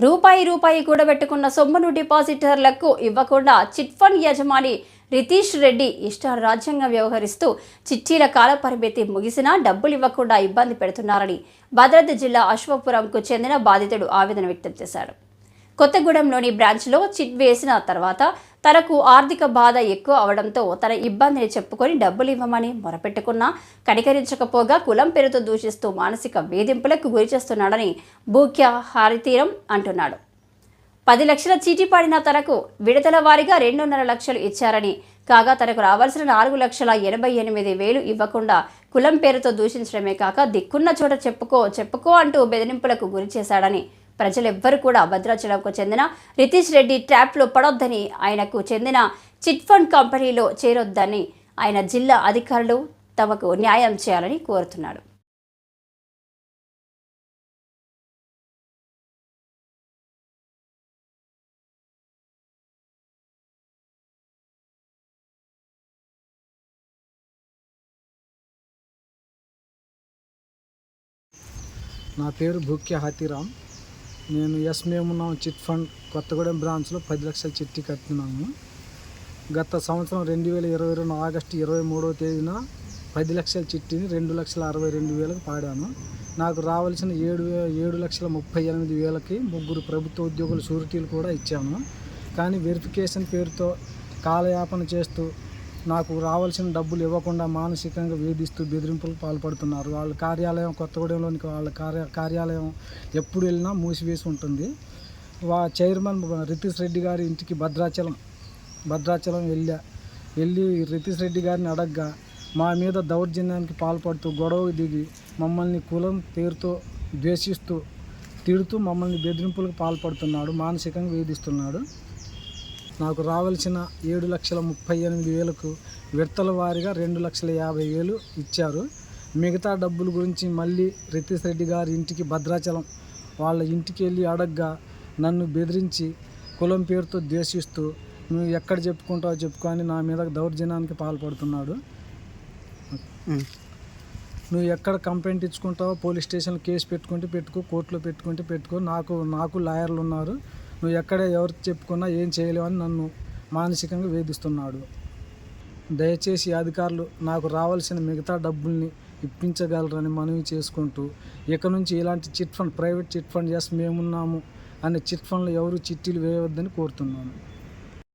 రూపాయి రూపాయి కూడబెట్టుకున్న సొమ్మును డిపాజిటర్లకు ఇవ్వకుండా చిట్ ఫండ్ యజమాని రితీష్ రెడ్డి ఇష్టారాజ్యంగా వ్యవహరిస్తూ చిట్టీల కాలపరిమితి ముగిసినా డబ్బులు ఇవ్వకుండా ఇబ్బంది పెడుతున్నారని భద్రాద్రి జిల్లా అశ్వపురంకు చెందిన బాధితుడు ఆవేదన వ్యక్తం చేశాడు. కొత్తగూడెంలోని బ్రాంచ్లో చిట్ వేసిన తర్వాత తనకు ఆర్థిక బాధ ఎక్కువ అవడంతో తన ఇబ్బందిని చెప్పుకొని డబ్బులు ఇవ్వమని మొరపెట్టుకున్నా కనికరించకపోగా కులం పేరుతో దూషిస్తూ మానసిక వేధింపులకు గురి చేస్తున్నాడని భూక్య హారితీరం అంటున్నాడు. పది లక్షల చీటీ పడిన తనకు విడతల వారీగా రెండున్నర లక్షలు ఇచ్చారని కాగా తనకు రావాల్సిన నాలుగు లక్షల ఎనభై ఎనిమిది వేలు ఇవ్వకుండా కులం పేరుతో దూషించడమే కాక దిక్కున్న చోట చెప్పుకో చెప్పుకో అంటూ బెదిరింపులకు గురి చేశాడని ప్రజలెవ్వరూ కూడా భద్రాచలంకు చెందిన రితీష్ రెడ్డి ట్యాప్లో పడొద్దని ఆయనకు చెందిన చిట్ ఫండ్ కంపెనీలో చేరొద్దని ఆయన జిల్లా అధికారులు తమకు న్యాయం చేయాలని కోరుతున్నాడు నా పేరు భూక్య హాతీరామ్. నేను ఎస్ మేమున్నాం చిట్ ఫండ్ కొత్తగూడెం బ్రాంచ్లో పది లక్షల చిట్టి కట్టినాము. గత సంవత్సరం రెండు వేల ఇరవై రెండు ఆగస్టు ఇరవై మూడవ తేదీన పది లక్షల చిట్టిని రెండు లక్షల అరవై రెండు వేలకు పాడాను. నాకు రావాల్సిన ఏడు వే- ఏడు లక్షల ముప్పై ఎనిమిది వేలకి ముగ్గురు ప్రభుత్వ ఉద్యోగుల షూరిటీలు కూడా ఇచ్చాను. కానీ వెరిఫికేషన్ పేరుతో కాలయాపన చేస్తూ నాకు రావాల్సిన డబ్బులు ఇవ్వకుండా మానసికంగా వేధిస్తూ బెదిరింపులకు పాల్పడుతున్నారు. వాళ్ళ కార్యాలయం కొత్తగూడెంలోని వాళ్ళ కార్య కార్యాలయం ఎప్పుడు వెళ్ళినా మూసివేసి ఉంటుంది. వా చైర్మన్ రితీష్ రెడ్డి గారి ఇంటికి భద్రాచలం భద్రాచలం వెళ్ళా వెళ్ళి రితీష్ రెడ్డి గారిని అడగ్గా మా మీద దౌర్జన్యానికి పాల్పడుతూ గొడవ దిగి మమ్మల్ని కులం పేరుతో ద్వేషిస్తూ తిడుతూ మమ్మల్ని బెదిరింపులకు పాల్పడుతున్నాడు మానసికంగా వేధిస్తున్నాడు. నాకు రావాల్సిన ఏడు లక్షల ముప్పై ఎనిమిది వేలకు విడతల వారీగా రెండు లక్షల యాభై వేలు ఇచ్చారు. మిగతా డబ్బుల గురించి మళ్ళీ రితీష్ రెడ్డి గారి ఇంటికి భద్రాచలం వాళ్ళ ఇంటికి వెళ్ళి అడగ్గా నన్ను బెదిరించి కులం పేరుతో ద్వేషిస్తూ నువ్వు ఎక్కడ చెప్పుకుంటావో చెప్పుకొని నా మీద దౌర్జన్యానికి పాల్పడుతున్నాడు. నువ్వు ఎక్కడ కంప్లైంట్ ఇచ్చుకుంటావో పోలీస్ స్టేషన్లో కేసు పెట్టుకుంటే పెట్టుకో కోర్టులో పెట్టుకుంటే పెట్టుకో. నాకు నాకు లాయర్లు ఉన్నారు. నువ్వు ఎక్కడ ఎవరు చెప్పుకున్నా ఏం చేయలేవని నన్ను మానసికంగా వేధిస్తున్నాడు. దయచేసి అధికారులు నాకు రావాల్సిన మిగతా డబ్బుల్ని ఇప్పించగలరని మనవి చేసుకుంటూ ఇక నుంచి ఇలాంటి chit fund private chit fund yes మేమున్నాము అనే చిట్ ఫండ్లు ఎవరు చిట్టీలు వేయవద్దని కోరుతున్నాను.